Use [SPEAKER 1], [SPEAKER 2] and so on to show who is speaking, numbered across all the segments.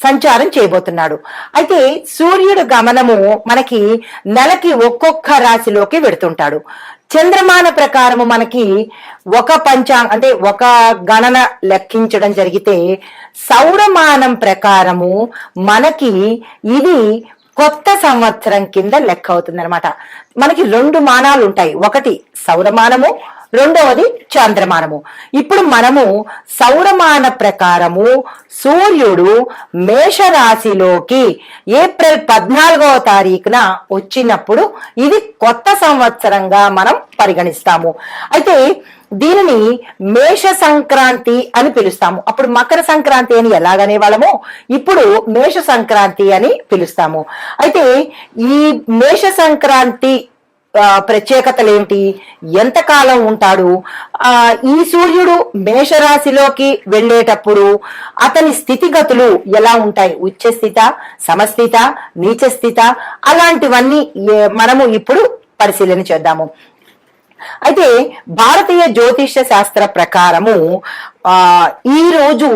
[SPEAKER 1] సంచారం చేయబోతున్నాడు. అయితే సూర్యుడు గమనము మనకి నెలకి ఒక్కొక్క రాశిలోకి వెడుతుంటాడు. చంద్రమాన ప్రకారము మనకి ఒక పంచాంగ అంటే ఒక గణన లెక్కించడం జరిగితే సౌరమానం ప్రకారము మనకి ఇది కొత్త సంవత్సరం కింద లెక్క అవుతుంది అనమాట మనకి రెండు మానాలు ఉంటాయి. ఒకటి సౌరమానము రెండవది చంద్రమానము. ఇప్పుడు మనము సౌరమాన ప్రకారము సూర్యుడు మేషరాశిలోకి ఏప్రిల్ పద్నాలుగవ తారీఖున వచ్చినప్పుడు ఇది కొత్త సంవత్సరంగా మనం పరిగణిస్తాము. అయితే దీనిని మేష సంక్రాంతి అని పిలుస్తాము. అప్పుడు మకర సంక్రాంతి అని ఎలాగనే వాళ్ళము ఇప్పుడు మేష సంక్రాంతి అని పిలుస్తాము. అయితే ఈ మేష సంక్రాంతి ప్రత్యేకతలు ఏంటి? ఎంతకాలం ఉంటాడు? ఆ ఈ సూర్యుడు మేషరాశిలోకి వెళ్ళేటప్పుడు అతని స్థితిగతులు ఎలా ఉంటాయి? ఉచ్చస్థిత సమస్థిత నీచస్థిత అలాంటివన్నీ మనము ఇప్పుడు పరిశీలన చేద్దాము. అయితే భారతీయ జ్యోతిష శాస్త్ర ప్రకారము ఆ ఈ రోజు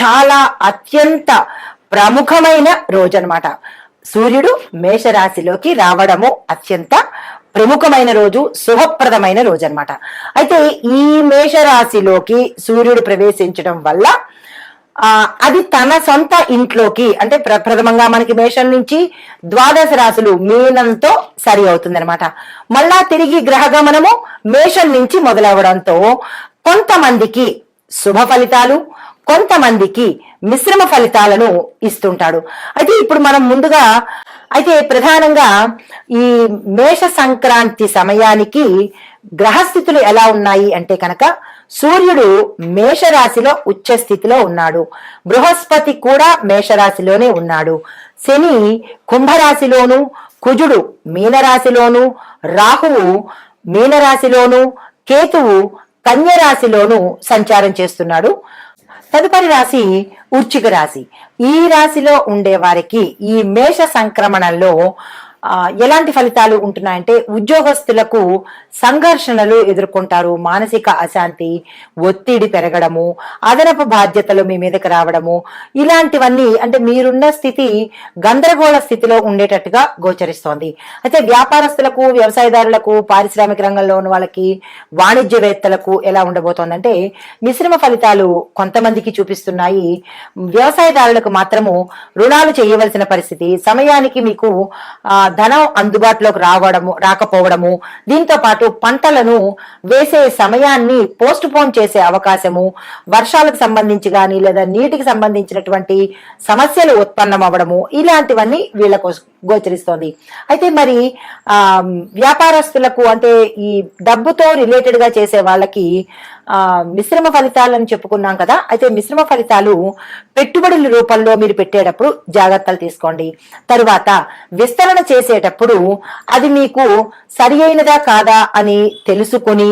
[SPEAKER 1] చాలా అత్యంత ప్రముఖమైన రోజు అనమాట సూర్యుడు మేషరాశిలోకి రావడము అత్యంత ప్రముఖమైన రోజు శుభప్రదమైన రోజు అనమాట అయితే ఈ మేషరాశిలోకి సూర్యుడు ప్రవేశించడం వల్ల అది తన సొంత ఇంట్లోకి అంటే ప్రథమంగా మనకి మేషం నుంచి ద్వాదశ రాశులు మీనంతో సరి అవుతుంది అనమాట మళ్ళా తిరిగి గ్రహగమనము మేషం నుంచి మొదలవడంతో కొంతమందికి శుభ ఫలితాలు కొంతమందికి మిశ్రమ ఫలితాలను ఇస్తుంటాడు. అయితే ఇప్పుడు మనం ముందుగా అయితే ప్రధానంగా ఈ మేష సంక్రాంతి సమయానికి గ్రహస్థితులు ఎలా ఉన్నాయి అంటే కనుక సూర్యుడు మేషరాశిలో ఉచ్చ స్థితిలో ఉన్నాడు. బృహస్పతి కూడా మేషరాశిలోనే ఉన్నాడు. శని కుంభరాశిలోను కుజుడు మీనరాశిలోను రాహువు మీనరాశిలోను కేతువు కన్యరాశిలోను సంచారం చేస్తున్నాడు. తదుపరి రాశి ఉర్చిక రాశి. ఈ రాశిలో ఉండే వారికి ఈ మేష సంక్రమణంలో ఎలాంటి ఫలితాలు ఉంటున్నాయంటే ఉద్యోగస్తులకు సంఘర్షణలు ఎదుర్కొంటారు మానసిక అశాంతి ఒత్తిడి పెరగడము అదనపు బాధ్యతలు మీ మీదకి రావడము ఇలాంటివన్నీ అంటే మీరున్న స్థితి గందరగోళ స్థితిలో ఉండేటట్టుగా గోచరిస్తోంది. అయితే వ్యాపారస్తులకు వ్యవసాయదారులకు పారిశ్రామిక రంగంలో ఉన్న వాళ్ళకి వాణిజ్యవేత్తలకు ఎలా ఉండబోతోందంటే మిశ్రమ ఫలితాలు కొంతమందికి చూపిస్తున్నాయి. వ్యవసాయదారులకు మాత్రము రుణాలు చేయవలసిన పరిస్థితి సమయానికి మీకు ఆ ధనం అందుబాటులోకి రావడము రాకపోవడము దీంతో పాటు పంటలను వేసే సమయాన్ని పోస్ట్ పోన్ చేసే అవకాశము వర్షాలకు సంబంధించి కానీ లేదా నీటికి సంబంధించినటువంటి సమస్యలు ఉత్పన్నం అవ్వడము ఇలాంటివన్నీ వీళ్ళకు గోచరిస్తోంది. అయితే మరి ఆ వ్యాపారస్తులకు అంటే ఈ డబ్బుతో రిలేటెడ్గా చేసే వాళ్ళకి మిశ్రమ ఫలితాలను చెప్పుకున్నాం కదా అయితే మిశ్రమ ఫలితాలు పెట్టుబడుల రూపంలో మీరు పెట్టేటప్పుడు జాగ్రత్తలు తీసుకోండి. తరువాత విస్తరణ చేసేటప్పుడు అది మీకు సరి అయినదా కాదా అని తెలుసుకుని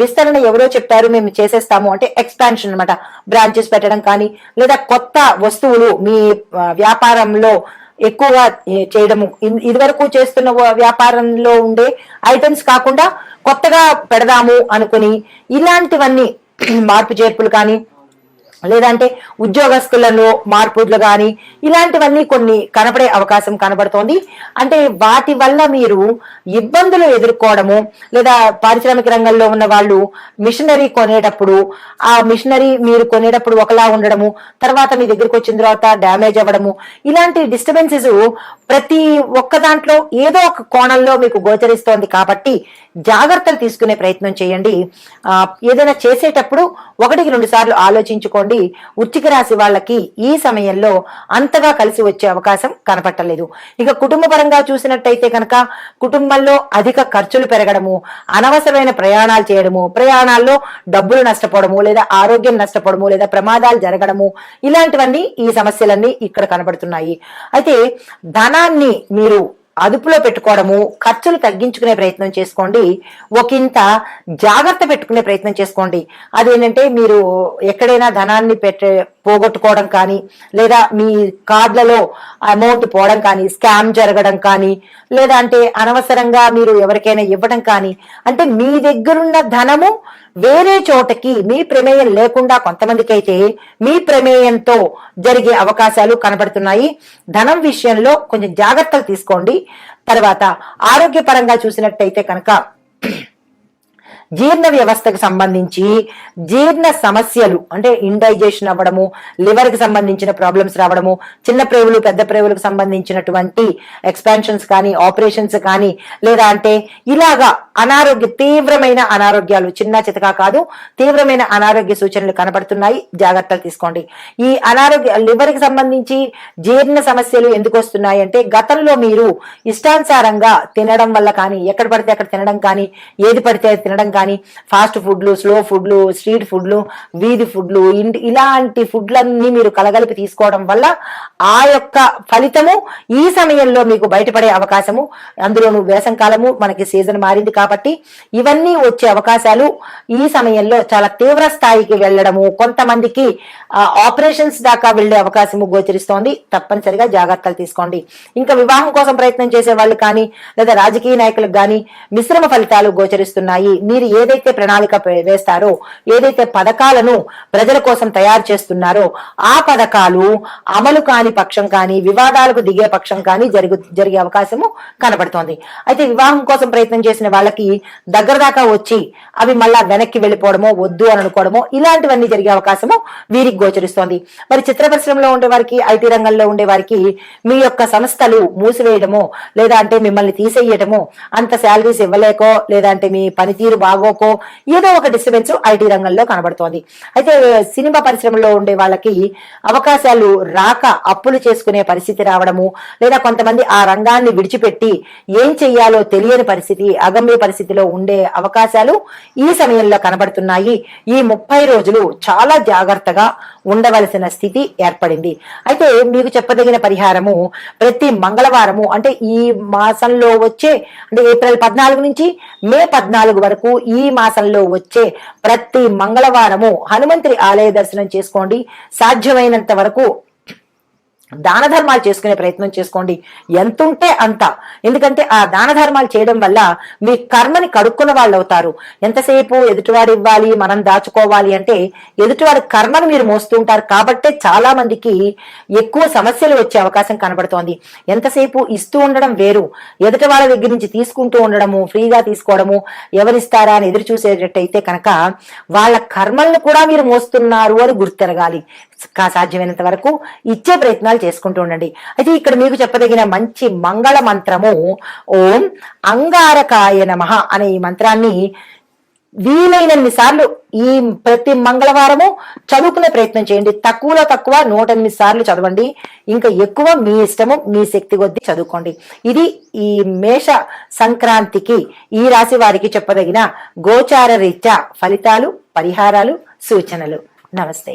[SPEAKER 1] విస్తరణ ఎవరో చెప్పారు మేము చేసేస్తాము అంటే ఎక్స్పాన్షన్ అన్నమాట. బ్రాంచెస్ పెట్టడం కానీ లేదా కొత్త వస్తువులు మీ వ్యాపారంలో ఎక్కువగా చేయడము. ఇది ఇదివరకు చేస్తున్న వ్యాపారంలో ఉండే ఐటమ్స్ కాకుండా కొత్తగా పెడదాము అనుకుని ఇలాంటివన్నీ మార్పు చేర్పులు కానీ లేదంటే ఉద్యోగస్తులలో మార్పులు కానీ ఇలాంటివన్నీ కొన్ని కనపడే అవకాశం కనబడుతోంది. అంటే వాటి వల్ల మీరు ఇబ్బందులు ఎదుర్కోవడము లేదా పారిశ్రామిక రంగంలో ఉన్న వాళ్ళు మిషనరీ కొనేటప్పుడు ఆ మిషనరీ మీరు కొనేటప్పుడు ఒకలా ఉండడము తర్వాత మీ దగ్గరికి వచ్చిన తర్వాత డ్యామేజ్ అవ్వడము ఇలాంటి డిస్టర్బెన్సెస్ ప్రతి ఒక్క దాంట్లో ఏదో ఒక కోణంలో మీకు గోచరిస్తోంది కాబట్టి జాగ్రత్తలు తీసుకునే ప్రయత్నం చేయండి. ఏదైనా చేసేటప్పుడు ఒకటికి రెండు సార్లు ఆలోచించుకోండి. వృచ్చిక రాశి వాళ్ళకి ఈ సమయంలో అంతగా కలిసి వచ్చే అవకాశం కనపట్టలేదు. ఇక కుటుంబ పరంగా చూసినట్టయితే కనుక కుటుంబంలో అధిక ఖర్చులు పెరగడము అనవసరమైన ప్రయాణాలు చేయడము ప్రయాణాల్లో డబ్బులు నష్టపోవడము లేదా ఆరోగ్యం నష్టపోవడము లేదా ప్రమాదాలు జరగడము ఇలాంటివన్నీ ఈ సమస్యలన్నీ ఇక్కడ కనబడుతున్నాయి. అయితే ధనాన్ని మీరు అదుపులో పెట్టుకోవడము ఖర్చులు తగ్గించుకునే ప్రయత్నం చేసుకోండి. ఒకంత జాగ్రత్త పెట్టుకునే ప్రయత్నం చేసుకోండి. అదేంటంటే మీరు ఎక్కడైనా ధనాన్ని పెట్టే పోగొట్టుకోవడం కానీ లేదా మీ కార్డులలో అమౌంట్ పోవడం కానీ స్కామ్ జరగడం కానీ లేదా అంటే అనవసరంగా మీరు ఎవరికైనా ఇవ్వడం కానీ అంటే మీ దగ్గరున్న ధనము వేరే చోటకి మీ ప్రమేయం లేకుండా కొంతమందికి అయితే మీ ప్రమేయంతో జరిగే అవకాశాలు కనబడుతున్నాయి. ధనం విషయంలో కొంచెం జాగ్రత్తలు తీసుకోండి. తర్వాత ఆరోగ్యపరంగా చూసినట్టయితే కనుక జీర్ణ వ్యవస్థకు సంబంధించి జీర్ణ సమస్యలు అంటే ఇండైజేషన్ అవ్వడము లివర్కి సంబంధించిన ప్రాబ్లమ్స్ రావడము చిన్న ప్రేవులు పెద్ద ప్రేవులకు సంబంధించినటువంటి ఎక్స్పాన్షన్స్ కానీ ఆపరేషన్స్ కానీ లేదా అంటే ఇలాగా అనారోగ్య తీవ్రమైన అనారోగ్యాలు చిన్న చితకా కాదు తీవ్రమైన అనారోగ్య సూచనలు కనబడుతున్నాయి జాగ్రత్తలు తీసుకోండి. ఈ అనారోగ్య లివర్కి సంబంధించి జీర్ణ సమస్యలు ఎందుకు వస్తున్నాయి అంటే గతంలో మీరు ఇష్టానుసారంగా తినడం వల్ల కానీ ఎక్కడ పడితే అక్కడ తినడం కానీ ఏది పడితే అది తినడం కానీ ఫాస్ట్ ఫుడ్లు స్లో ఫుడ్లు స్ట్రీట్ ఫుడ్లు వీధి ఫుడ్లు ఇంటి ఇలాంటి ఫుడ్లన్నీ మీరు కలగలిపి తీసుకోవడం వల్ల ఆ యొక్క ఫలితము ఈ సమయంలో మీకు బయటపడే అవకాశము. అందులోనూ వేసంకాలము మనకి సీజన్ మారింది కాబట్టి ఇవన్నీ వచ్చే అవకాశాలు ఈ సమయంలో చాలా తీవ్ర స్థాయికి వెళ్ళడము కొంతమందికి ఆపరేషన్స్ దాకా వెళ్ళే అవకాశము గోచరిస్తోంది. తప్పనిసరిగా జాగ్రత్తలు తీసుకోండి. ఇంకా వివాహం కోసం ప్రయత్నం చేసే వాళ్ళు కానీ లేదా రాజకీయ నాయకులకు కానీ మిశ్రమ ఫలితాలు గోచరిస్తున్నాయి. మీరు ఏదైతే ప్రణాళిక వేస్తారో ఏదైతే పథకాలను ప్రజల కోసం తయారు చేస్తున్నారో ఆ పథకాలు అమలు కాని పక్షం కానీ వివాదాలకు దిగే పక్షం కానీ జరుగు జరిగే అవకాశము కనబడుతోంది. అయితే వివాహం కోసం ప్రయత్నం చేసిన వాళ్ళకి దగ్గర దాకా వచ్చి అవి మళ్ళా వెనక్కి వెళ్ళిపోవడమో వద్దు అని అనుకోవడమో ఇలాంటివన్నీ జరిగే అవకాశము వీరికి గోచరిస్తోంది. మరి చిత్ర పరిశ్రమలో ఉండే వారికి ఐటీ రంగంలో ఉండే వారికి మీ యొక్క సంస్థలు మూసివేయడమో లేదా అంటే మిమ్మల్ని తీసేయడమో అంత శాలరీస్ ఇవ్వలేకో లేదా అంటే మీ పనితీరు బాగోకో ఏదో ఒక డిస్టర్బెన్స్ ఐటీ రంగంలో కనబడుతోంది. అయితే సినిమా పరిశ్రమలో ఉండే వాళ్ళకి అవకాశాలు రాక అప్పులు చేసుకునే పరిస్థితి రావడము లేదా కొంతమంది ఆ రంగాన్ని విడిచిపెట్టి ఏం చెయ్యాలో తెలియని పరిస్థితి అగమ్య పరిస్థితిలో ఉండే అవకాశాలు ఈ సమయంలో కనబడుతున్నాయి. ఈ ముప్పై రోజులు చాలా జాగ్రత్తగా ఉండవలసిన స్థితి ఏర్పడింది. అయితే మీకు చెప్పదగిన పరిహారము ప్రతి మంగళవారము అంటే ఈ మాసంలో వచ్చే అంటే ఏప్రిల్ పద్నాలుగు నుంచి మే పద్నాలుగు వరకు ఈ మాసంలో వచ్చే ప్రతి మంగళవారము హనుమంతుడి ఆలయ దర్శనం చేసుకోండి. సాధ్యమైనంత వరకు దాన ధర్మాలు చేసుకునే ప్రయత్నం చేసుకోండి. ఎంత ఉంటే అంత. ఎందుకంటే ఆ దాన ధర్మాలు చేయడం వల్ల మీ కర్మని కడుక్కున్న వాళ్ళు అవుతారు ఎంతసేపు ఎదుటివాడు ఇవ్వాలి మనం దాచుకోవాలి అంటే ఎదుటివాడి కర్మను మీరు మోస్తుంటారు కాబట్టే చాలా మందికి ఎక్కువ సమస్యలు వచ్చే అవకాశం కనబడుతోంది. ఎంతసేపు ఇస్తూ ఉండడం వేరు. ఎదుటి వాళ్ళ దగ్గర నుంచి తీసుకుంటూ ఉండడము ఫ్రీగా తీసుకోవడము ఎవరిస్తారా అని ఎదురు చూసేటట్టయితే కనుక వాళ్ళ కర్మలను కూడా మీరు మోస్తున్నారు అని గుర్తెరగాలి. సాధ్యమైనంత వరకు ఇచ్చే ప్రయత్నాలు చేసుకుంటూ ఉండండి. అయితే ఇక్కడ మీకు చెప్పదగిన మంచి మంగళ మంత్రము ఓం అంగారకాయ నమః అనే ఈ మంత్రాన్ని వీలైనన్ని సార్లు ఈ ప్రతి మంగళవారము చదువుకునే ప్రయత్నం చేయండి. తక్కువలో తక్కువ నూట ఎనిమిది సార్లు చదవండి. ఇంకా ఎక్కువ మీ ఇష్టము మీ శక్తి కొద్దీ చదువుకోండి. ఇది ఈ మేష సంక్రాంతికి ఈ రాశి వారికి చెప్పదగిన గోచార రీత్యా ఫలితాలు పరిహారాలు సూచనలు. నమస్తే.